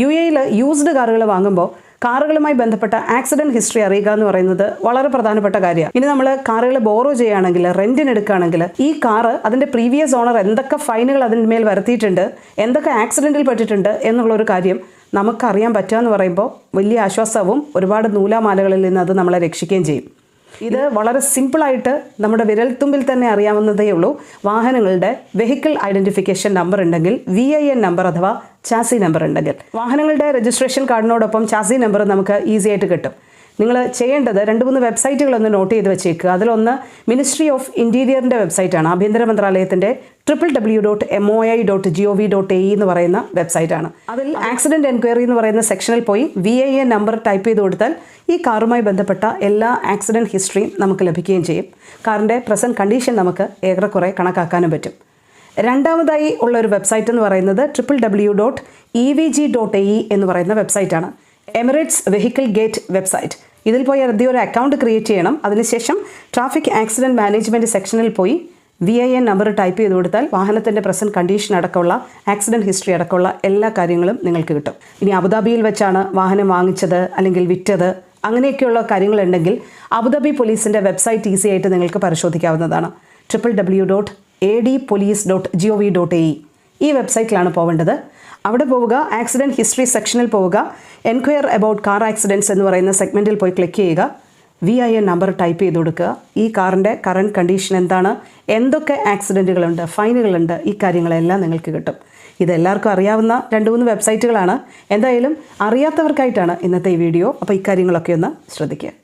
U എയിൽ used കാറുകൾ വാങ്ങുമ്പോൾ കാറുകളുമായി ബന്ധപ്പെട്ട ആക്സിഡന്റ് ഹിസ്റ്ററി അറിയുക എന്ന് പറയുന്നത് വളരെ പ്രധാനപ്പെട്ട കാര്യമാണ്. ഇനി നമ്മൾ കാറുകൾ ബോറോ ചെയ്യുകയാണെങ്കിൽ റെന്റിന് എടുക്കുകയാണെങ്കിൽ ഈ കാറ് അതിന്റെ പ്രീവിയസ് ഓണർ എന്തൊക്കെ ഫൈനുകൾ അതിന്റെ മേൽ വരുത്തിയിട്ടുണ്ട് എന്തൊക്കെ ആക്സിഡന്റിൽ പെട്ടിട്ടുണ്ട് എന്നുള്ള ഒരു കാര്യം നമുക്കറിയാൻ പറ്റുക എന്ന് പറയുമ്പോൾ വലിയ ആശ്വാസവും ഒരുപാട് നൂലാമാലകളിൽ നിന്ന് അത് നമ്മളെ രക്ഷിക്കുകയും ചെയ്യും. ഇത് വളരെ സിമ്പിളായിട്ട് നമ്മുടെ വിരൽത്തുമ്പിൽ തന്നെ അറിയാവുന്നതേ ഉള്ളൂ. വാഹനങ്ങളുടെ വെഹിക്കിൾ ഐഡന്റിഫിക്കേഷൻ നമ്പർ ഉണ്ടെങ്കിൽ വി ഐ എൻ നമ്പർ അഥവാ ചാസി നമ്പർ ഉണ്ടെങ്കിൽ. വാഹനങ്ങളുടെ രജിസ്ട്രേഷൻ കാർഡിനോടൊപ്പം ചാസി നമ്പർ നമുക്ക് ഈസി ആയിട്ട് കിട്ടും. നിങ്ങൾ ചെയ്യേണ്ടത് രണ്ട് മൂന്ന് വെബ്സൈറ്റുകളൊന്ന് നോട്ട് ചെയ്ത് വെച്ചേക്കുക അതിലൊന്ന് മിനിസ്ട്രി ഓഫ് ഇന്റീരിയറിന്റെ വെബ്സൈറ്റാണ് ആഭ്യന്തര മന്ത്രാലയത്തിന്റെ triple W dot M O I dot G O V dot A എന്ന് പറയുന്ന വെബ്സൈറ്റാണ് അതിൽ ആക്സിഡന്റ് എൻക്വയറി എന്ന് പറയുന്ന സെക്ഷനിൽ പോയി V I A number type ചെയ്ത് കൊടുത്താൽ ഈ കാറുമായി ബന്ധപ്പെട്ട എല്ലാ ആക്സിഡന്റ് ഹിസ്റ്ററിയും നമുക്ക് ലഭിക്കുകയും ചെയ്യും. കാറിന്റെ പ്രസന്റ് കണ്ടീഷൻ നമുക്ക് ഏറെക്കുറെ കണക്കാക്കാനും പറ്റും. രണ്ടാമതായി ഉള്ള ഒരു വെബ്സൈറ്റ് എന്ന് പറയുന്നത് triple W dot E V G dot A E എന്ന് പറയുന്ന വെബ്സൈറ്റാണ് എമിറേറ്റ്സ് വെഹിക്കിൾ ഗേറ്റ് വെബ്സൈറ്റ് ഇതിൽ പോയി ആദ്യം ഒരു അക്കൗണ്ട് ക്രിയേറ്റ് ചെയ്യണം. അതിനുശേഷം ട്രാഫിക് ആക്സിഡന്റ് മാനേജ്മെന്റ് സെക്ഷനിൽ പോയി V I N number type ചെയ്ത് കൊടുത്താൽ വാഹനത്തിന്റെ പ്രസന്റ് കണ്ടീഷൻ അടക്കമുള്ള ആക്സിഡന്റ് ഹിസ്റ്ററി അടക്കമുള്ള എല്ലാ കാര്യങ്ങളും നിങ്ങൾക്ക് കിട്ടും. ഇനി അബുദാബിയിൽ വെച്ചാണ് വാഹനം വാങ്ങിച്ചത് അല്ലെങ്കിൽ വിറ്റത് അങ്ങനെയൊക്കെയുള്ള കാര്യങ്ങളുണ്ടെങ്കിൽ അബുദാബി പോലീസിന്റെ വെബ്സൈറ്റ് ഈസി ആയിട്ട് നിങ്ങൾക്ക് പരിശോധിക്കാവുന്നതാണ്. Triple W dot A D police dot G O V dot A E ഈ വെബ്സൈറ്റിലാണ് പോവേണ്ടത്. അവിടെ പോവുക ആക്സിഡന്റ് ഹിസ്റ്ററി സെക്ഷനിൽ പോവുക എൻക്വയർ അബൌട്ട് കാർ ആക്സിഡന്റ്സ് എന്ന് പറയുന്ന സെഗ്മെന്റിൽ പോയി ക്ലിക്ക് ചെയ്യുക V I N number type ചെയ്ത് കൊടുക്കുക. ഈ കാറിന്റെ കറണ്ട് കണ്ടീഷൻ എന്താണ്? എന്തൊക്കെ ആക്സിഡന്റുകളുണ്ട് ഫൈനുകളുണ്ട് ഈ കാര്യങ്ങളെല്ലാം നിങ്ങൾക്ക് കിട്ടും. ഇതെല്ലാവർക്കും അറിയാവുന്ന രണ്ട് മൂന്ന് വെബ്സൈറ്റുകളാണ് എന്തായാലും അറിയാത്തവർക്കായിട്ടാണ് ഇന്നത്തെ ഈ വീഡിയോ അപ്പോൾ ഇക്കാര്യങ്ങളൊക്കെ ഒന്ന് ശ്രദ്ധിക്കുക.